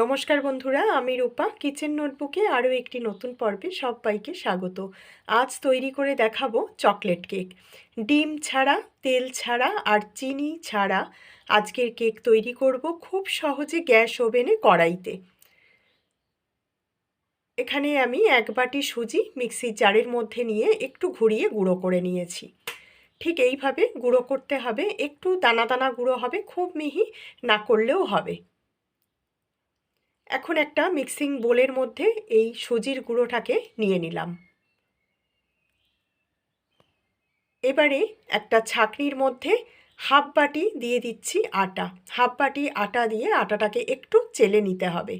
নমস্কার বন্ধুরা, আমি রূপা। কিচেন নোটবুকে আরও একটি নতুন পর্বে সবাইকে স্বাগত। আজ তৈরি করে দেখাবো চকলেট কেক। ডিম ছাড়া, তেল ছাড়া আর চিনি ছাড়া আজকের কেক তৈরি করব খুব সহজে গ্যাস ওভেনে কড়াইতে। এখানে আমি এক বাটি সুজি মিক্সির জারের মধ্যে নিয়ে একটু ঘুরিয়ে গুঁড়ো করে নিয়েছি। ঠিক এইভাবে গুঁড়ো করতে হবে, একটু দানা দানা গুঁড়ো হবে, খুব মিহি না করলেও হবে। এখন একটা মিক্সিং বোলের মধ্যে এই সুজির গুঁড়োটাকে নিয়ে নিলাম। এবারে একটা ছাকনির মধ্যে হাফ বাটি দিয়ে দিচ্ছি আটা। হাফ বাটি আটা দিয়ে আটাটাকে একটু চেলে নিতে হবে।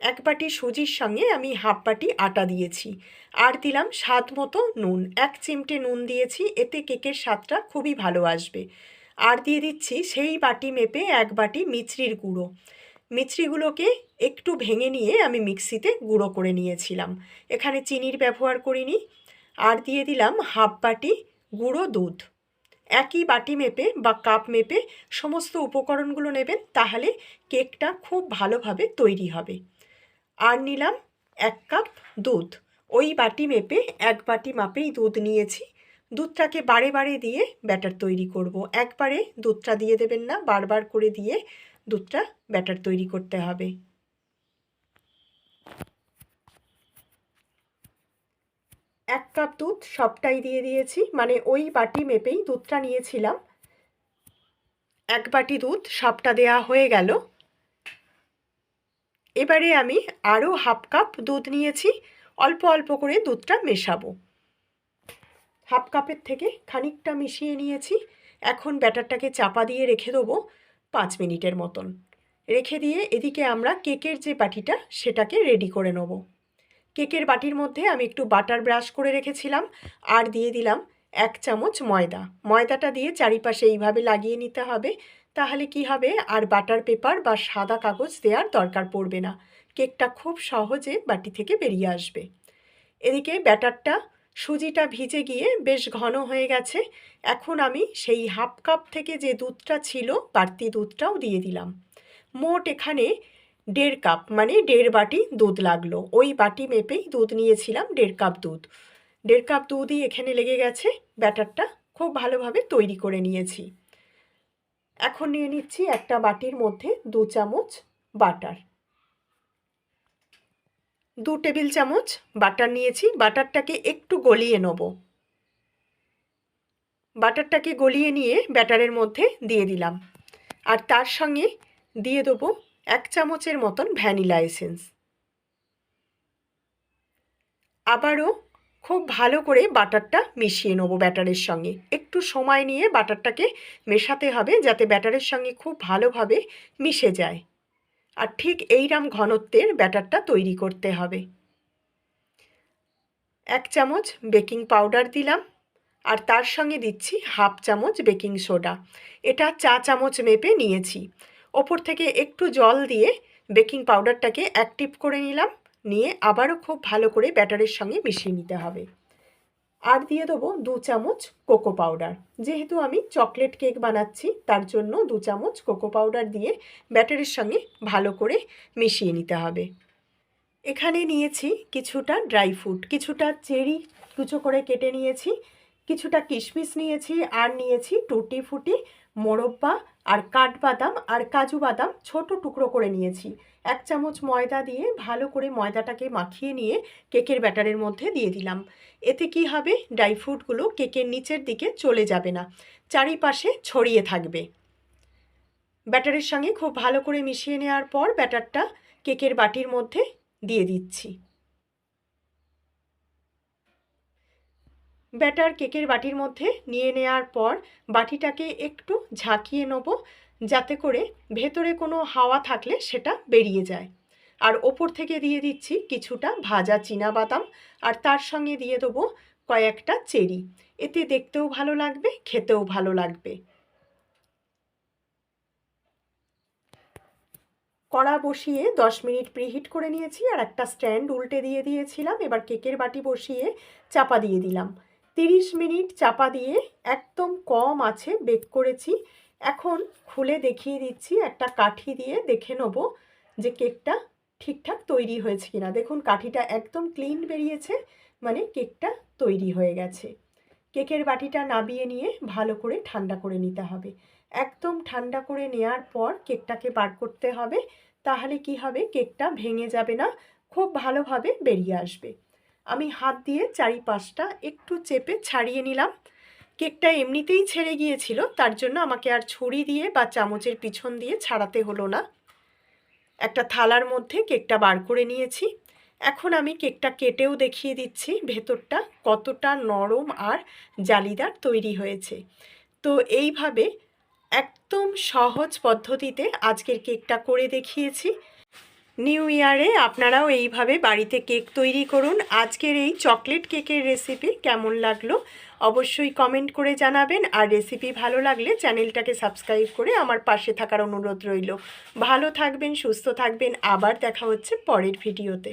এক বাটি সুজির সঙ্গে আমি হাফ বাটি আটা দিয়েছি। আর দিলাম স্বাদ মতো নুন। এক চিমটে নুন দিয়েছি। এতে কেকের স্বাদটা খুবই ভালো আসবে। আর দিয়ে দিচ্ছি সেই বাটি মেপে এক বাটি মিছরির গুঁড়ো। মিছরিগুলোকে একটু ভেঙে নিয়ে আমি মিক্সিতে গুঁড়ো করে নিয়েছিলাম। এখানে চিনির ব্যবহার করিনি। আর দিয়ে দিলাম হাফ বাটি গুঁড়ো দুধ। একই বাটি মেপে বা কাপ মেপে সমস্ত উপকরণগুলো নেবেন, তাহলে কেকটা খুব ভালোভাবে তৈরি হবে। আর নিলাম এক কাপ দুধ। ওই বাটি মেপে এক বাটি মাপেই দুধ নিয়েছি। দুধটাকে বারে বারে দিয়ে ব্যাটার তৈরি করব। একবারে দুধটা দিয়ে দেবেন না, বারবার করে দিয়ে দুধটা ব্যাটার তৈরি করতে হবে। এক কাপ দুধ সবটাই দিয়ে দিয়েছি মানে ওই বাটি মেপেই দুধটা নিয়েছিলাম। এক বাটি দুধ সবটা দেয়া হয়ে গেল। এবারে আমি আরও হাফ কাপ দুধ নিয়েছি, অল্প অল্প করে দুধটা মেশাবো। হাফ কাপের থেকে খানিকটা মিশিয়ে নিয়েছি। এখন ব্যাটারটাকে চাপা দিয়ে রেখে দেবো পাঁচ মিনিটের মতন। রেখে দিয়ে এদিকে আমরা কেকের যে বাটিটা, সেটাকে রেডি করে নেব। কেকের বাটির মধ্যে আমি একটু বাটার ব্রাশ করে রেখেছিলাম আর দিয়ে দিলাম এক চামচ ময়দা। ময়দাটা দিয়ে চারিপাশে এইভাবে লাগিয়ে নিতে হবে, তাহলে কি হবে? আর বাটার পেপার বা সাদা কাগজ দেওয়ার দরকার পড়বে না। কেকটা খুব সহজে বাটি থেকে বেরিয়ে আসবে। এদিকে ব্যাটারটা সুজিটা ভিজে গিয়ে বেশ ঘন হয়ে গেছে। এখন আমি সেই হাফ কাপ থেকে যে দুধটা ছিল, বাড়তি দুধটাও দিয়ে দিলাম। মোট এখানে দেড় কাপ মানে দেড় বাটি দুধ লাগল। ওই বাটি মেপেই দুধ নিয়েছিলাম, দেড় কাপ দুধ। দেড় কাপ দুধই এখানে লেগে গেছে, ব্যাটারটা খুব ভালোভাবে তৈরি করে নিয়েছি। এখন নিয়ে নিচ্ছি একটা বাটির মধ্যে দু চামচ বাটার। দু টেবিল চামচ বাটার নিয়েছি, বাটারটাকে একটু গলিয়ে নেব। বাটারটাকে গলিয়ে নিয়ে ব্যাটারের মধ্যে দিয়ে দিলাম। আর তার সঙ্গে দিয়ে দেবো এক চামচের মতন ভ্যানিলা এসেন্স। আবারও খুব ভালো করে বাটারটা মিশিয়ে নেব ব্যাটারের সঙ্গে। একটু সময় নিয়ে বাটারটাকে মেশাতে হবে যাতে ব্যাটারের সঙ্গে খুব ভালোভাবে মিশে যায়। আর ঠিক এইরাম ঘনত্বের ব্যাটারটা তৈরি করতে হবে। এক চামচ বেকিং পাউডার দিলাম, আর তার সঙ্গে দিচ্ছি হাফ চামচ বেকিং সোডা। এটা চা চামচ মেপে নিয়েছি। ওপর থেকে একটু জল দিয়ে বেকিং পাউডারটাকে অ্যাক্টিভ করে নিলাম, নিয়ে আবারও খুব ভালো করে ব্যাটারের সঙ্গে মিশিয়ে নিতে হবে। আর দিয়ে দেবো দু চামচ কোকো পাউডার। যেহেতু আমি চকলেট কেক বানাচ্ছি, তার জন্য দু চামচ কোকো পাউডার দিয়ে ব্যাটারের সঙ্গে ভালো করে মিশিয়ে নিতে হবে। এখানে নিয়েছি কিছুটা ড্রাই ফ্রুট, কিছুটা চেরি কুচো করে কেটে নিয়েছি, কিছুটা কিশমিশ নিয়েছি, আর নিয়েছি টুটি ফুটি মোরব্বা আর কাঠবাদাম আর কাজু বাদাম ছোট টুকরো করে নিয়েছি। এক চামচ ময়দা দিয়ে ভালো করে ময়দাটাকে মাখিয়ে নিয়ে কেকের ব্যাটারের মধ্যে দিয়ে দিলাম। এতে কি হবে? ড্রাই ফ্রুটগুলো কেকের নিচের দিকে চলে যাবে না। চারিপাশে ছড়িয়ে থাকবে। ব্যাটারের সঙ্গে খুব ভালো করে মিশিয়ে নেওয়ার পর ব্যাটারটা কেকের বাটির মধ্যে দিয়ে দিচ্ছি। ব্যাটার কেকের বাটির মধ্যে নিয়ে নেওয়ার পর বাটিটাকে একটু ঝাঁকিয়ে নেব, যাতে করে ভেতরে কোনো হাওয়া থাকলে সেটা বেরিয়ে যায়। আর ওপর থেকে দিয়ে দিচ্ছি কিছুটা ভাজা চীনা বাদাম আর তার সঙ্গে দিয়ে দেবো কয়েকটা চেরি। এতে দেখতেও ভালো লাগবে, খেতেও ভালো লাগবে। কড়া বসিয়ে দশ মিনিট প্রিহিট করে নিয়েছি, আর একটা স্ট্যান্ড উল্টে দিয়ে দিয়েছিলাম। এবার কেকের বাটি বসিয়ে চাপা দিয়ে দিলাম। তিরিশ মিনিট চাপা দিয়ে একদম কম আছে বেক করেছি। এখন খুলে দেখিয়ে দিচ্ছি, একটা কাঠি দিয়ে দেখে নেব যে কেকটা ঠিকঠাক তৈরি হয়েছে কিনা। দেখুন, কাঠিটা একদম ক্লিন বেরিয়েছে মানে কেকটা তৈরি হয়ে গেছে। কেকের বাটিটা নাবিয়ে নিয়ে ভালো করে ঠান্ডা করে নিতে হবে। একদম ঠান্ডা করে নেওয়ার পর কেকটাকে বার করতে হবে, তাহলে কি হবে? কেকটা ভেঙে যাবে না, খুব ভালোভাবে বেরিয়ে আসবে। আমি হাত দিয়ে চারিপাশটা একটু চেপে ছাড়িয়ে নিলাম। কেকটা এমনিতেই ছেড়ে গিয়েছিল, তার জন্য আমাকে আর ছুরি দিয়ে বা চামচের পিছন দিয়ে ছাড়াতে হলো না। একটা থালার মধ্যে কেকটা বার করে নিয়েছি। এখন আমি কেকটা কেটেও দেখিয়ে দিচ্ছি, ভেতরটা কতটা নরম আর জালিদার তৈরি হয়েছে। তো এইভাবে একদম সহজ পদ্ধতিতে আজকের কেকটা করে দেখিয়েছি। নিউ ইয়ারে আপনারাও এইভাবে বাড়িতে কেক তৈরি করুন। আজকের এই চকলেট কেকের রেসিপি কেমন লাগল অবশ্যই কমেন্ট করে জানাবেন। আর রেসিপি ভালো লাগলে চ্যানেলটাকে সাবস্ক্রাইব করে আমার পাশে থাকার অনুরোধ রইল। ভালো থাকবেন, সুস্থ থাকবেন। আবার দেখা হচ্ছে পরের ভিডিওতে